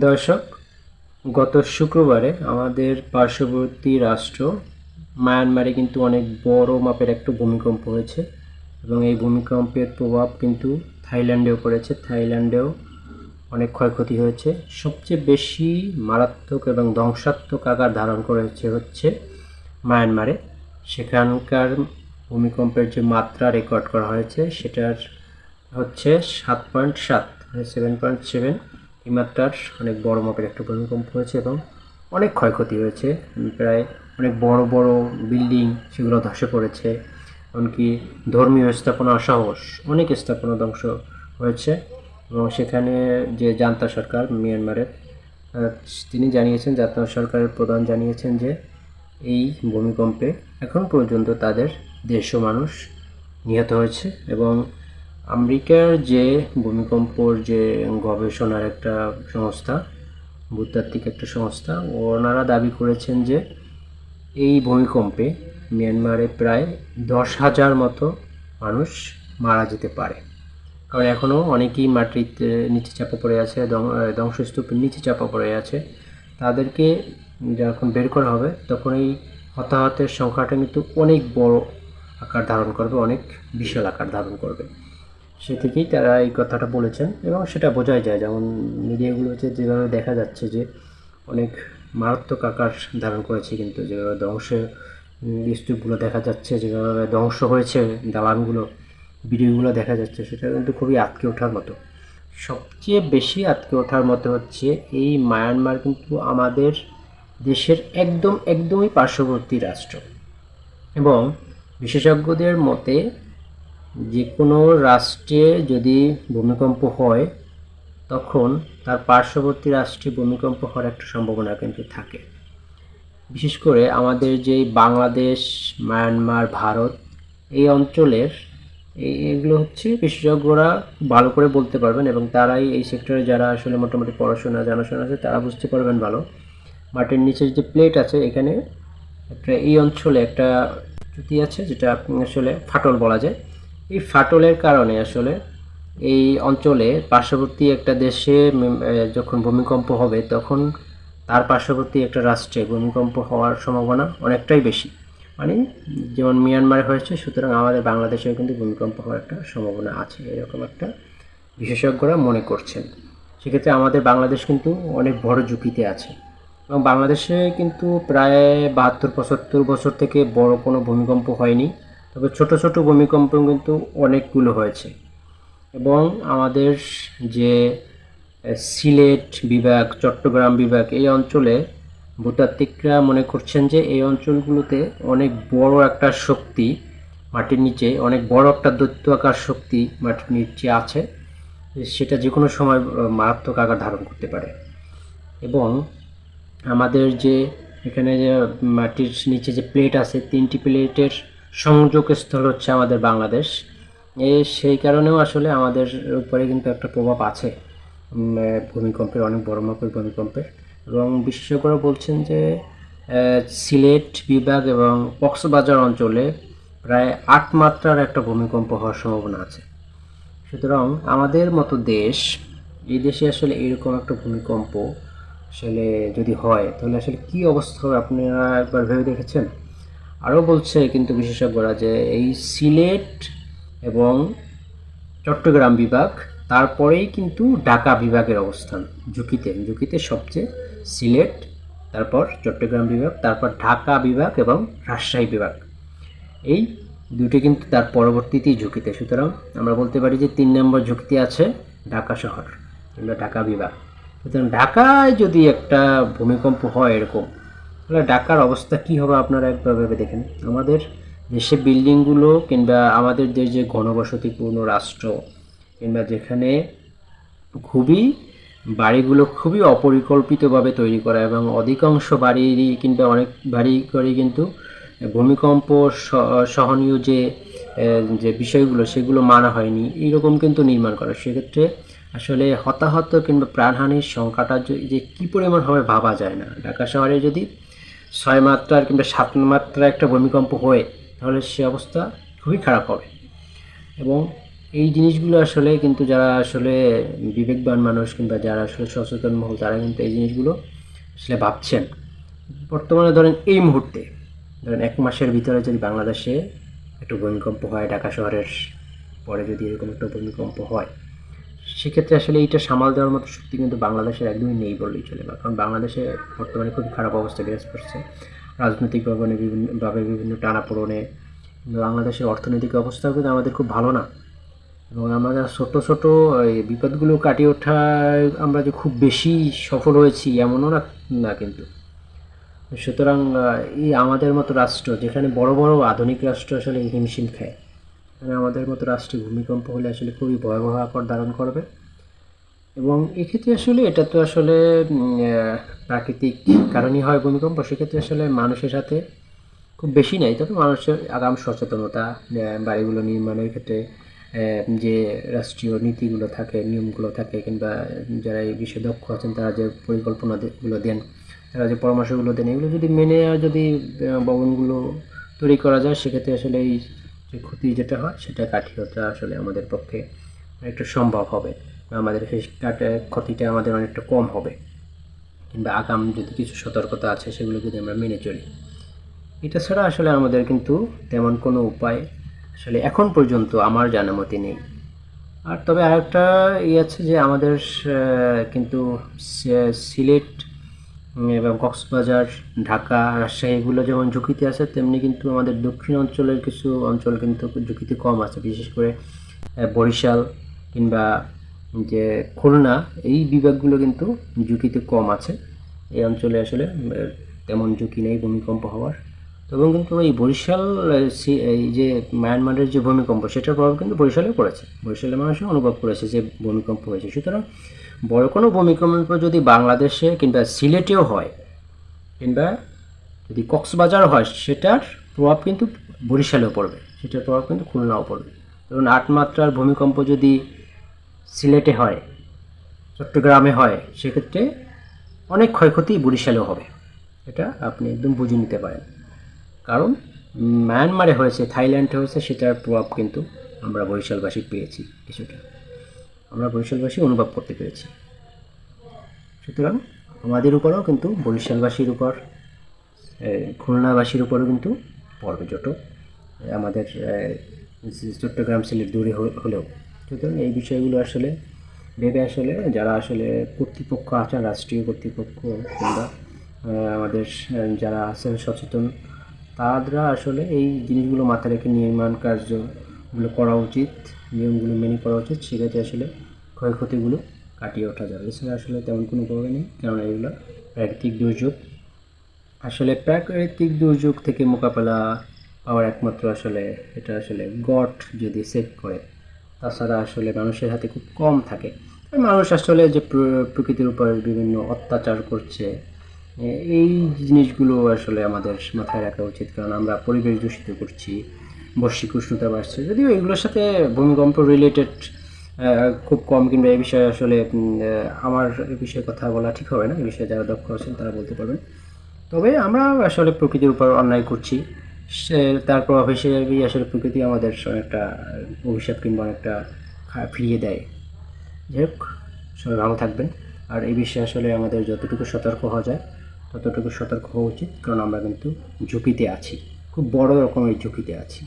দর্শক, গত শুক্রবারে আমাদের পার্শ্ববর্তী রাষ্ট্র মায়ানমারে কিন্তু অনেক বড় মাপের একটা ভূমিকম্প হয়েছে এবং এই ভূমিকম্পের প্রভাব কিন্তু থাইল্যান্ডেও পড়েছে। থাইল্যান্ডেও অনেক ক্ষয়ক্ষতি হয়েছে। সবচেয়ে বেশি মারাত্মক এবং ধ্বংসাত্মক আকার ধারণ করেছে হচ্ছে মায়ানমারে। সেখানকার ভূমিকম্পের যে মাত্রা রেকর্ড করা হয়েছে, সেটার হচ্ছে সাত পয়েন্ট সাত সেভেন পয়েন্ট সেভেন এই অনেক বড় মাপের একটা ভূমিকম্প হয়েছে এবং অনেক ক্ষয়ক্ষতি হয়েছে। প্রায় অনেক বড় বড় বিল্ডিং সেগুলো ধসে পড়েছে। এমনকি ধর্মীয় স্থাপনা সাহস অনেক স্থাপনা ধ্বংস হয়েছে। এবং সেখানে যে জান্তা সরকার, মিয়ানমারের তিনি জানিয়েছেন, জান্তা সরকারের প্রধান জানিয়েছেন যে এই ভূমিকম্পে এখন পর্যন্ত তাদের দেড়শো মানুষ নিহত হয়েছে এবং আমেরিকার যে ভূমিকম্পর যে গবেষণার একটা সংস্থা, ভূতাত্ত্বিক একটা সংস্থা, ওনারা দাবি করেছেন যে এই ভূমিকম্পে মিয়ানমারে প্রায় দশ হাজার মতো মানুষ মারা যেতে পারে। কারণ এখনও অনেকেই মাটিতে নিচে চাপা পড়ে আছে ধ্বংসস্তূপের নিচে চাপা পড়ে আছে। তাদেরকে যখন বের করা হবে, তখন এই হতাহতের সংখ্যাটা কিন্তু অনেক বড় আকার ধারণ করবে, অনেক বিশাল আকার ধারণ করবে। সে থেকেই তারা এই কথাটা বলেছেন এবং সেটা বোঝাই যায়। যেমন মিডিয়াগুলোতে যেভাবে দেখা যাচ্ছে যে অনেক মারাত্মক আকার ধারণ করেছে কিন্তু যেভাবে ধ্বংসের উম, স্তূপগুলো দেখা যাচ্ছে যেভাবে ধ্বংস হয়েছে দালানগুলো ভিডিওগুলো দেখা যাচ্ছে সেটা কিন্তু খুবই আটকে ওঠার মতো। সবচেয়ে বেশি আটকে ওঠার মতো হচ্ছে এই মায়ানমার কিন্তু আমাদের দেশের একদম একদমই পার্শ্ববর্তী রাষ্ট্র এবং বিশেষজ্ঞদের মতে যে কোনো রাষ্ট্রে যদি ভূমিকম্প হয়, তখন তার পার্শ্ববর্তী রাষ্ট্রে ভূমিকম্প হওয়ার একটা সম্ভাবনা কিন্তু থাকে। বিশেষ করে আমাদের যে বাংলাদেশ, মায়ানমার, ভারত, এই অঞ্চলের এগুলো হচ্ছে বিশেষজ্ঞরা ভালো করে বলতে পারবেন এবং তারাই এই সেক্টরে যারা আসলে মোটামুটি পড়াশোনা, জানাশোনা আছে, তারা বুঝতে পারবেন ভালো। মাটির নিচের যে প্লেট আছে, এখানে একটা এই অঞ্চলে একটা চ্যুতি আছে, যেটা আসলে ফাটল বলা যায়। এই ফাটলের কারণে আসলে এই অঞ্চলে পার্শ্ববর্তী একটা দেশে যখন ভূমিকম্প হবে, তখন তার পার্শ্ববর্তী একটা রাষ্ট্রে ভূমিকম্প হওয়ার সম্ভাবনা অনেকটাই বেশি। মানে যেমন মিয়ানমারে হয়েছে, সুতরাং আমাদের বাংলাদেশেও কিন্তু ভূমিকম্প হওয়ার একটা সম্ভাবনা আছে, এরকম একটা বিশেষজ্ঞরা মনে করছেন। সেক্ষেত্রে আমাদের বাংলাদেশ কিন্তু অনেক বড় ঝুঁকিতে আছে। এবং বাংলাদেশে কিন্তু প্রায় বাহাত্তর, পঁচাত্তর বছর থেকে বড় কোনো ভূমিকম্প হয়নি। তবে ছোট ছোট ভূমিকম্প কিন্তু অনেকগুলো হয়েছে। এবং আমাদের যে সিলেট বিভাগ, চট্টগ্রাম বিভাগ এই অঞ্চলে ভূতাত্ত্বিকরা মনে করছেন যে এই অঞ্চলগুলোতে অনেক বড় একটা শক্তি মাটির নিচে, অনেক বড় একটা দৈত্য আকার শক্তি মাটির নিচে আছে, সেটা যে কোনো সময় মারাত্মক আকার ধারণ করতে পারে। এবং আমাদের যে, এখানে যে মাটির নিচে যে প্লেট আছে, তিনটি প্লেটের সংযোগ স্থল হচ্ছে আমাদের বাংলাদেশ। এ সেই কারণেও আসলে আমাদের উপরে কিন্তু একটা প্রভাব আছে ভূমিকম্পের, অনেক বড় মাপের ভূমিকম্পের। এবং বিশেষজ্ঞরা বলছেন যে সিলেট বিভাগ এবং কক্সবাজার অঞ্চলে প্রায় আট মাত্রার একটা ভূমিকম্প হওয়ার সম্ভাবনা আছে। সুতরাং আমাদের মতো দেশ, এই দেশে আসলে এরকম একটা ভূমিকম্প আসলে যদি হয়, তাহলে আসলে কি অবস্থা হবে? আপনারা একবার ভেবে দেখেছেন? আরও বলছে কিন্তু বিশেষজ্ঞরা যে এই সিলেট এবং চট্টগ্রাম বিভাগ তারপরেই কিন্তু ঢাকা বিভাগের অবস্থান, ঝুঁকিতে। ঝুঁকিতে সবচেয়ে সিলেট, তারপর চট্টগ্রাম বিভাগ, তারপর ঢাকা বিভাগ এবং রাজশাহী বিভাগ। এই দুটি কিন্তু তার পরবর্তীতেই ঝুঁকিতে। সুতরাং আমরা বলতে পারি যে তিন নম্বর ঝুঁকিতে আছে ঢাকা শহর কিংবা ঢাকা বিভাগ। সুতরাং ঢাকায় যদি একটা ভূমিকম্প হয় এরকম তাহলে ঢাকার অবস্থা কী হবে আপনারা একবার ভেবে দেখেন। আমাদের দেশে বিল্ডিংগুলো কিংবা আমাদের দেশ যে ঘনবসতিপূর্ণ রাষ্ট্র কিংবা যেখানে খুবই বাড়িগুলো খুবই অপরিকল্পিতভাবে তৈরি করা এবং অধিকাংশ বাড়িরই কিংবা অনেক বাড়ি করে কিন্তু ভূমিকম্প সহনীয় যে যে বিষয়গুলো সেগুলো মানা হয়নি, এইরকম কিন্তু নির্মাণ করা। সেক্ষেত্রে আসলে হতাহত কিংবা প্রাণহানির সংখ্যাটা যে কী পরিমাণ হবে ভাবা যায় না। ঢাকা শহরে যদি ছয় মাত্রার কিংবা সাত মাত্রার একটা ভূমিকম্প হয়, তাহলে সে অবস্থা খুবই খারাপ হবে। এবং এই জিনিসগুলো আসলে কিন্তু যারা আসলে বিবেকবান মানুষ কিংবা যারা আসলে সচেতন মহল, তারা কিন্তু এই জিনিসগুলো আসলে ভাবছেন। বর্তমানে ধরেন এই মুহূর্তে, ধরেন এক মাসের ভিতরে যদি বাংলাদেশে একটু ভূমিকম্প হয়, ঢাকা শহরের পরে যদি এরকম একটা ভূমিকম্প হয় সেক্ষেত্রে আসলে এইটা সামাল দেওয়ার মতো শক্তি কিন্তু বাংলাদেশের একদমই নেই বললেই চলে বা কারণ বাংলাদেশে বর্তমানে খুব খারাপ অবস্থা বিরাজ করছে। রাজনৈতিকভাবে বিভিন্ন, ভাবে বিভিন্ন টানাপোড়নে। বাংলাদেশের অর্থনৈতিক অবস্থাও কিন্তু আমাদের খুব ভালো না। এবং আমাদের ছোট ছোট এই বিপদগুলো কাটিয়ে ওঠায় আমরা যে খুব বেশি সফল হয়েছি এমনও না না কিন্তু। সুতরাং এই আমাদের মতো রাষ্ট্র যেখানে বড় বড় আধুনিক রাষ্ট্র আসলে হিমশিম খায়। মানে আমাদের মতো রাষ্ট্রে ভূমিকম্প হলে আসলে খুবই ভয়াবহ আকার ধারণ করবে। এবং এক্ষেত্রে আসলে এটা তো আসলে প্রাকৃতিক কারণই হয় ভূমিকম্প, সেক্ষেত্রে আসলে মানুষের সাথে খুব বেশি নাই। তবে মানুষের আগাম সচেতনতা বাড়িগুলো নির্মাণের ক্ষেত্রে যে রাষ্ট্রীয় নীতিগুলো থাকে, নিয়মগুলো থাকে, কিংবা যারা এই বিষয়ে দক্ষ আছেন, তারা যে পরিকল্পনাগুলো দেন, তারা যে পরামর্শগুলো দেন, এগুলো যদি মেনে যদি ভবনগুলো তৈরি করা যায়, সেক্ষেত্রে আসলে এই ক্ষতি যেটা হয়, সেটা কাটিয়ে ওঠা আসলে আমাদের পক্ষে একটু সম্ভব হবে। আমাদের সেই ক্ষতিটা আমাদের অনেকটা কম হবে। কিংবা আগাম যদি কিছু সতর্কতা আছে, সেগুলো যদি আমরা মেনে চলি। এটা ছাড়া আসলে আমাদের কিন্তু তেমন কোনো উপায় আসলে এখন পর্যন্ত আমার জানা মতে নেই। আর তবে আরেকটা ই আছে যে আমাদের কিন্তু সিলেট এবং কক্সবাজার, ঢাকা, রাজশাহী এগুলো যেমন ঝুঁকিতে আছে, তেমনি কিন্তু আমাদের দক্ষিণ অঞ্চলের কিছু অঞ্চল কিন্তু ঝুঁকিতে কম আছে। বিশেষ করে বরিশাল কিংবা যে খুলনা, এই বিভাগগুলো কিন্তু ঝুঁকিতে কম আছে। এই অঞ্চলে আসলে তেমন ঝুঁকি নেই, ভূমিকম্প হওয়ার। এবং কিন্তু এই বরিশাল, এই যে মায়ানমারের যে ভূমিকম্প, সেটার প্রভাব কিন্তু বরিশালেও পড়েছে। বরিশালের মানুষও অনুভব করেছে যে ভূমিকম্প হয়েছে। সুতরাং বড় কোনো ভূমিকম্প যদি বাংলাদেশে কিংবা সিলেটেও হয়, কিংবা যদি কক্সবাজার হয়, সেটার প্রভাব কিন্তু বরিশালেও পড়বে। সেটার প্রভাব কিন্তু খুলনাও পড়বে। ধরুন আট মাত্রার ভূমিকম্প যদি সিলেটে হয়, চট্টগ্রামে হয়, সেক্ষেত্রে অনেক ক্ষয়ক্ষতি বরিশালেও হবে। এটা আপনি একদম বুঝে নিতে পারেন। কারণ মায়ানমারে হয়েছে থাইল্যান্ডে হয়েছে, সেটার প্রভাব কিন্তু আমরা বরিশালবাসী পেয়েছি কিছুটা। আমরা বরিশালবাসী অনুভব করতে পেরেছি। সুতরাং আমাদের উপরেও কিন্তু, বরিশালবাসীর উপর খুলনাবাসীর উপরেও কিন্তু পড়বে আমাদের চট্টগ্রাম সিলেট দূরে হলেও। সুতরাং এই বিষয়গুলো আসলে, ভেবে আসলে যারা আসলে কর্তৃপক্ষ আছেন, রাষ্ট্রীয় কর্তৃপক্ষ কিংবা আমাদের যারা আছেন সচেতন তারা আসলে এই জিনিসগুলো মাথায় রেখে নির্মাণ কার্যগুলো করা উচিত, নিয়মগুলো মেনে করা উচিত সেক্ষেত্রে আসলে ক্ষয়ক্ষতিগুলো কাটিয়ে ওঠা যাবে। এছাড়া আসলে তেমন কোনো উপায় নেই কারণ এগুলো প্রাকৃতিক দুর্যোগ। আসলে প্রাকৃতিক দুর্যোগ থেকে মোকাবেলা পাওয়ার একমাত্র আসলে এটা আসলে গড যদি সেভ করে, তাছাড়া আসলে মানুষের হাতে খুব কম থাকে। মানুষ আসলে যে প্রকৃতির উপর বিভিন্ন অত্যাচার করছে এই জিনিসগুলো আসলে আমাদের মাথায় রাখা উচিত, কারণ আমরা পরিবেশ দূষিত করছি বৈশ্বিক উষ্ণতা বাড়ছে। যদিও এগুলোর সাথে ভূমিকম্প রিলেটেড খুব কম, কিংবা এই বিষয়ে আসলে আমার এ বিষয়ে কথা বলা ঠিক হবে না। এই বিষয়ে যারা দক্ষ আছেন তারা বলতে পারবেন। তবে আমরা আসলে প্রকৃতির উপর অন্যায় করছি। সে, তার প্রভাব হিসেবেই আসলে প্রকৃতি আমাদের অনেকটা, ভবিষ্যৎ কিংবা খা- ফিরিয়ে দেয়। যাই হোক, সবাই ভালো থাকবেন। আর এই বিষয়ে আসলে আমাদের যতটুকু সতর্ক হওয়া যায় ততটুকু সতর্ক হওয়া উচিত কারণ আমরা কিন্তু ঝুঁকিতে আছি। খুব বড় রকমের ঝুঁকিতে আছি।